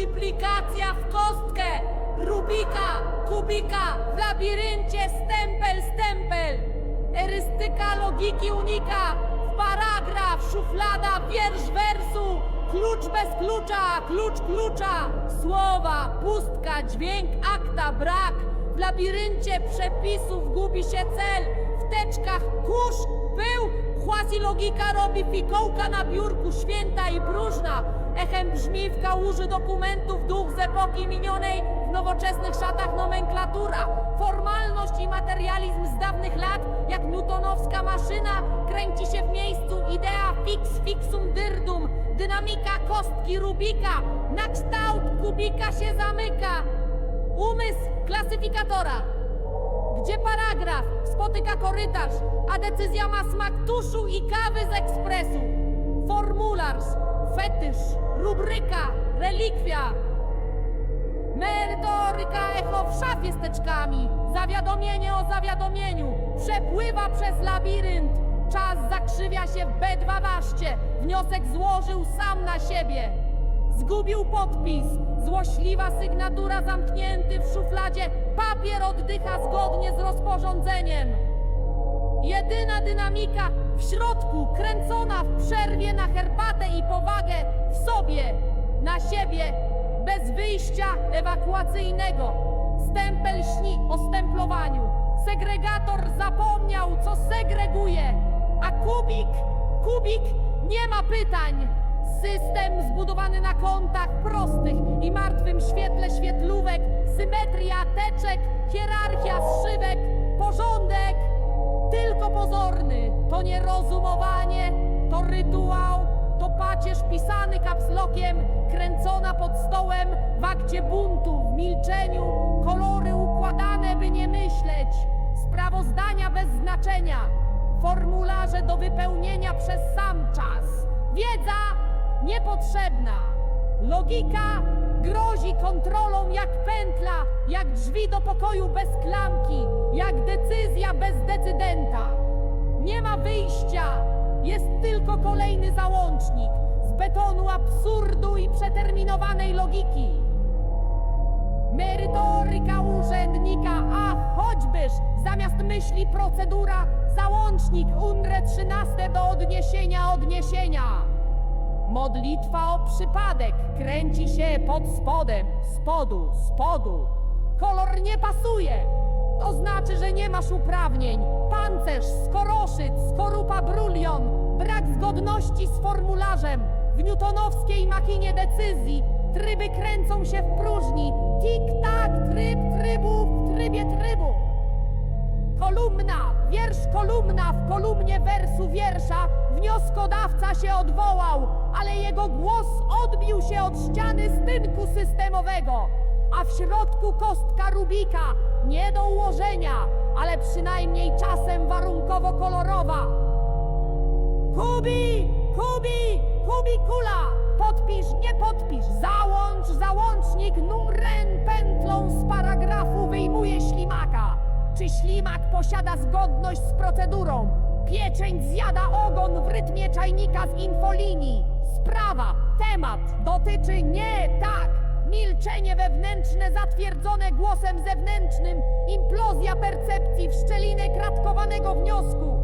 Multiplikacja w kostkę! Rubika, kubika, w labiryncie stempel, stempel! Erystyka logiki unika, w paragraf, szuflada, wiersz wersu, klucz bez klucza, klucz klucza, słowa, pustka, dźwięk, akta, brak, w labiryncie przepisów gubi się cel, w teczkach kurz, pył, Chłasi logika robi fikołka na biurku, święta i próżna. Echem brzmi w kałuży dokumentów duch z epoki minionej, w nowoczesnych szatach nomenklatura. Formalność i materializm z dawnych lat, jak newtonowska maszyna, kręci się w miejscu idea fix fixum dyrdum. Dynamika kostki Rubika, na kształt kubika się zamyka. Umysł klasyfikatora. Gdzie paragraf spotyka korytarz, a decyzja ma smak tuszu i kawy z ekspresu. Formularz, fetysz, rubryka, relikwia. Merytoryka echo w szafie z teczkami. Zawiadomienie o zawiadomieniu. Przepływa przez labirynt. Czas zakrzywia się w B2 waszcie. Wniosek złożył sam na siebie. Zgubił podpis. Złośliwa sygnatura zamknięty w szufladzie. Papier oddycha zgodnie z rozporządzeniem. Jedyna dynamika w środku, kręcona w przerwie na herbatę i powagę w sobie, na siebie, bez wyjścia ewakuacyjnego. Stempel śni o stemplowaniu. Segregator zapomniał, co segreguje. A kubik, kubik nie ma pytań. System zbudowany na kątach prostych i martwym świetle świetlówek, symetria teczek, hierarchia zszywek, porządek, tylko pozorny. To nie rozumowanie, to rytuał, to pacierz pisany kapslokiem, kręcona pod stołem w akcie buntu, w milczeniu, kolory układane, by nie myśleć, sprawozdania bez znaczenia, formularze do wypełnienia przez sam czas. Wiedza niepotrzebna. Logika grozi kontrolą jak pętla, jak drzwi do pokoju bez klamki, jak decyzja bez decydenta. Nie ma wyjścia, jest tylko kolejny załącznik z betonu absurdu i przeterminowanej logiki. Merytoryka urzędnika, a choćbyż zamiast myśli procedura, załącznik UNRE 13 do odniesienia odniesienia. Modlitwa o przypadek kręci się pod spodem, spodu, spodu. Kolor nie pasuje. To znaczy, że nie masz uprawnień. Pancerz, skoroszyc, skorupa brulion, brak zgodności z formularzem. W newtonowskiej makinie decyzji tryby kręcą się w próżni. Tik-tak, tryb trybu w trybie trybu. Kolumna, wiersz kolumna w kolumnie wersu wiersza. Wnioskodawca się odwołał, ale jego głos odbił się od ściany stynku systemowego. A w środku kostka Rubika, nie do ułożenia, ale przynajmniej czasem warunkowo kolorowa. Kubi, kubi, kubikula! Podpisz, nie podpisz, załącz, załącznik, numerem pętlą z paragrafu wyjmuje ślimaka. Czy ślimak posiada zgodność z procedurą? Pieczęć zjada ogon w rytmie czajnika z infolinii. Sprawa, temat dotyczy nie tak. Milczenie wewnętrzne zatwierdzone głosem zewnętrznym. Implozja percepcji w szczelinę kratkowanego wniosku.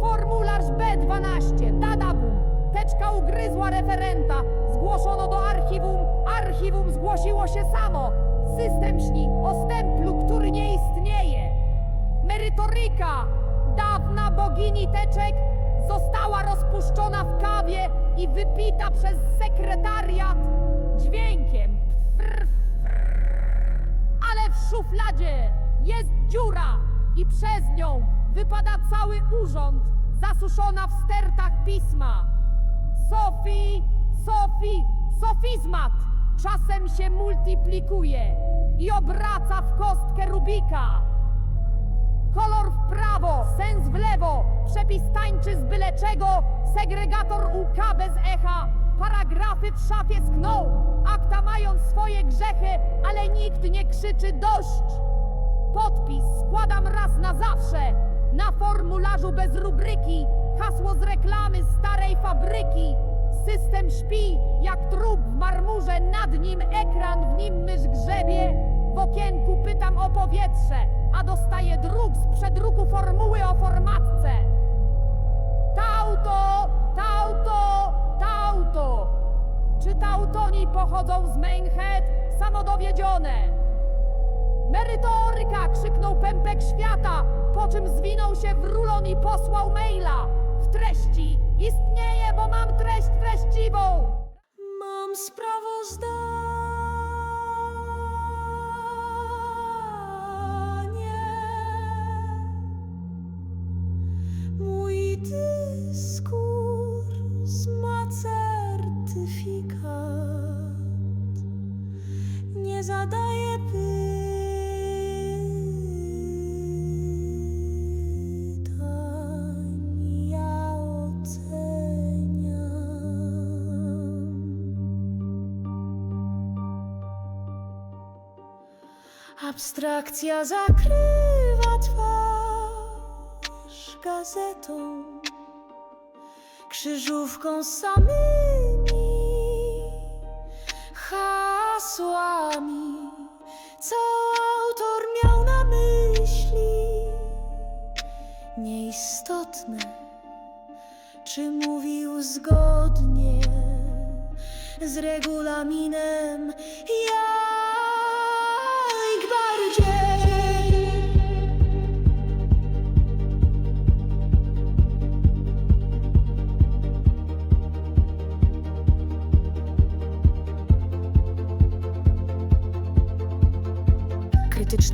Formularz B12, dadabum. Teczka ugryzła referenta. Zgłoszono do archiwum. Archiwum zgłosiło się samo. System śni o stemplu, który nie istnieje. Merytoryka, dawna bogini teczek, została rozpuszczona w kawie i wypita przez sekretariat dźwiękiem. Ale w szufladzie jest dziura i przez nią wypada cały urząd, zasuszona w stertach pisma. Sofii, Sofii, sofizmat czasem się multiplikuje i obraca w kostkę Rubika. Kolor w prawo, sens w lewo, przepis tańczy z byle czego, segregator UK bez echa, paragrafy w szafie skną, akta mają swoje grzechy, ale nikt nie krzyczy dość. Podpis składam raz na zawsze, na formularzu bez rubryki, hasło z reklamy starej fabryki, System śpi, jak trup w marmurze, nad nim ekran, w nim mysz grzebie. W okienku pytam o powietrze, a dostaję druk z przedruku formuły o formatce. Tauto, tauto, tauto. Czy tautoni pochodzą z Mainhead? Samodowiedzione. Merytoryka! krzyknął pępek świata, po czym zwinął się w rulon i posłał maila. W treści istnieje, bo mam treść treściwą. Mam sprawozdanie. Nie zadaję pytań, ja oceniam. Abstrakcja zakrywa twarz gazetą, krzyżówką z hasłami, co autor miał na myśli. Nieistotne, czy mówił zgodnie z regulaminem, jak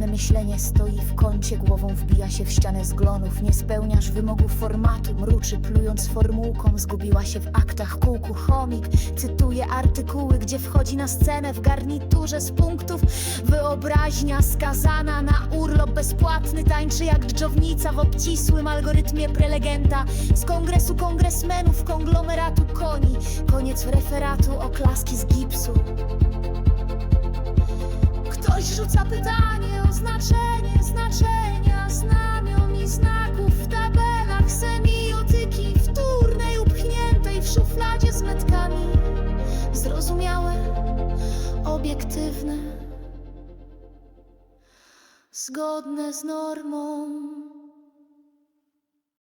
Krytyczne myślenie stoi w kącie, głową wbija się w ścianę zglonów. Nie spełniasz wymogów formatu, mruczy plując formułką. Zgubiła się w aktach kółku chomik. Cytuje artykuły, gdzie wchodzi na scenę w garniturze z punktów. Wyobraźnia skazana na urlop bezpłatny, tańczy jak dżdżownica w obcisłym algorytmie prelegenta. Z kongresu kongresmenów, konglomeratu koni. Koniec referatu, oklaski z gipsu. Ktoś rzuca pytanie o znaczenie znaczenia znamion i znaków w tabelach semiotyki wtórnej upchniętej w szufladzie z metkami. Zrozumiałe, obiektywne, zgodne z normą.